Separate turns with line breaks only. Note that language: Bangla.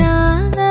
ராதா